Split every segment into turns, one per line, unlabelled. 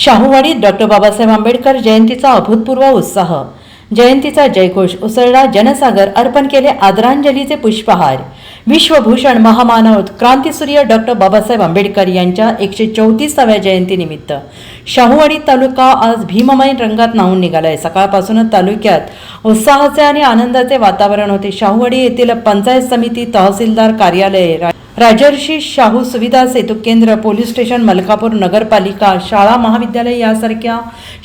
शाहूवाडीत doctor Babasaheb Ambedkar जयंतीचा अभूतपूर्व उत्साह. जयंतीचा जयघोष उसळला जनसागर अर्पण केले आदरांजलीचे पुष्पहार. विश्वभूषण महामानव क्रांतीसूर्य डॉक्टर बाबासाहेब आंबेडकर यांच्या एकशे चौतीसाव्या जयंतीनिमित्त शाहूवाडी तालुका आज भीममय रंगात न्हावून निघालाय. सकाळपासूनच तालुक्यात उत्साहाचे आणि आनंदाचे वातावरण होते. शाहूवाडी येथील पंचायत समिती तहसीलदार कार्यालय राजर्षी शाहू सुविधा सेतू केंद्र पोलीस स्टेशन मलकापूर नगरपालिका शाळा महाविद्यालय यासारख्या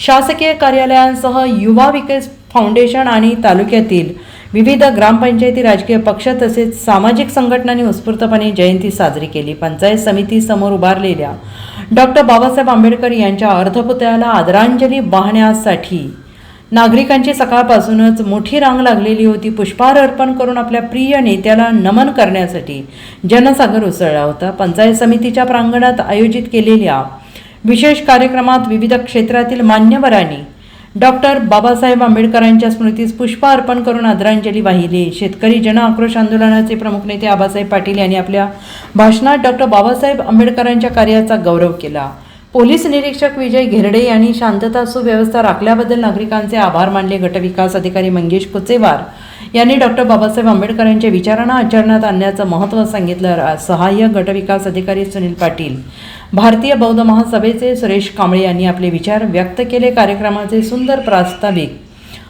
शासकीय कार्यालयांसह युवा विकास फाउंडेशन आणि तालुक्यातील विविध ग्रामपंचायती राजकीय पक्ष तसेच सामाजिक संघटनांनी उत्स्फूर्तपणे जयंती साजरी केली. पंचायत समितीसमोर उभारलेल्या डॉक्टर बाबासाहेब आंबेडकर यांच्या अर्धपुतळ्याला आदरांजली वाहण्यासाठी नागरिकांची सकाळपासूनच मोठी रांग लागलेली होती. पुष्पहार अर्पण करून आपल्या प्रिय नेत्याला नमन करण्यासाठी जनसागर उसळला होता. पंचायत समितीच्या प्रांगणात आयोजित केलेल्या विशेष कार्यक्रमात विविध क्षेत्रातील मान्यवरांनी डॉक्टर बाबासाहेब आंबेडकरांच्या स्मृतीस पुष्प अर्पण करून आदरांजली वाहिली. शेतकरी जन आक्रोश आंदोलनाचे प्रमुख नेते आबासाहेब पाटील यांनी आपल्या भाषणात डॉक्टर बाबासाहेब आंबेडकरांच्या कार्याचा गौरव केला. पोलीस निरीक्षक विजय घेरडे यांनी शांतता सुव्यवस्था राखल्याबद्दल नागरिकांचे आभार मानले. गटविकास अधिकारी मंगेश कुचेवार यांनी डॉक्टर बाबासाहेब आंबेडकरांच्या विचारांना आचरणात आणण्याचं महत्त्व सांगितलं. सहाय्यक गटविकास अधिकारी सुनील पाटील भारतीय बौद्ध महासभेचे सुरेश कांबळे यांनी आपले विचार व्यक्त केले. कार्यक्रमाचे सुंदर प्रास्ताविक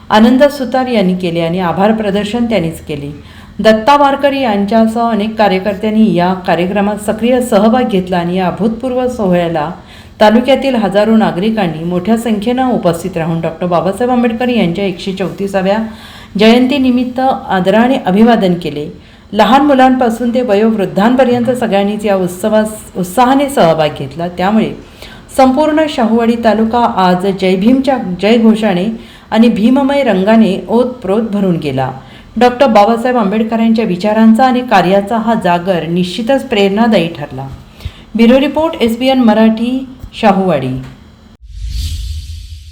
आनंद सुतार यांनी केले आणि आभार प्रदर्शन त्यांनीच केले. दत्ता वारकरी यांच्यासह अनेक कार्यकर्त्यांनी या कार्यक्रमात सक्रिय सहभाग घेतला आणि या अभूतपूर्व सोहळ्याला तालुक्यातील हजारो नागरिकांनी मोठ्या संख्येनं उपस्थित राहून डॉक्टर बाबासाहेब आंबेडकर यांच्या एकशे चौतीसाव्या जयंतीनिमित्त आदराने अभिवादन केले. लहान मुलांपासून ते वयोवृद्धांपर्यंत सगळ्यांनीच या उत्सवास उत्साहाने सहभाग घेतला. त्यामुळे संपूर्ण शाहूवाडी तालुका आज जयभीमच्या जयघोषाने आणि भीममय रंगाने ओतप्रोत भरून गेला. डॉक्टर बाबासाहेब आंबेडकरांच्या विचारांचा आणि कार्याचा हा जागर निश्चितच प्रेरणादायी ठरला. Bureau report S B N Marathi. Shahuwadi.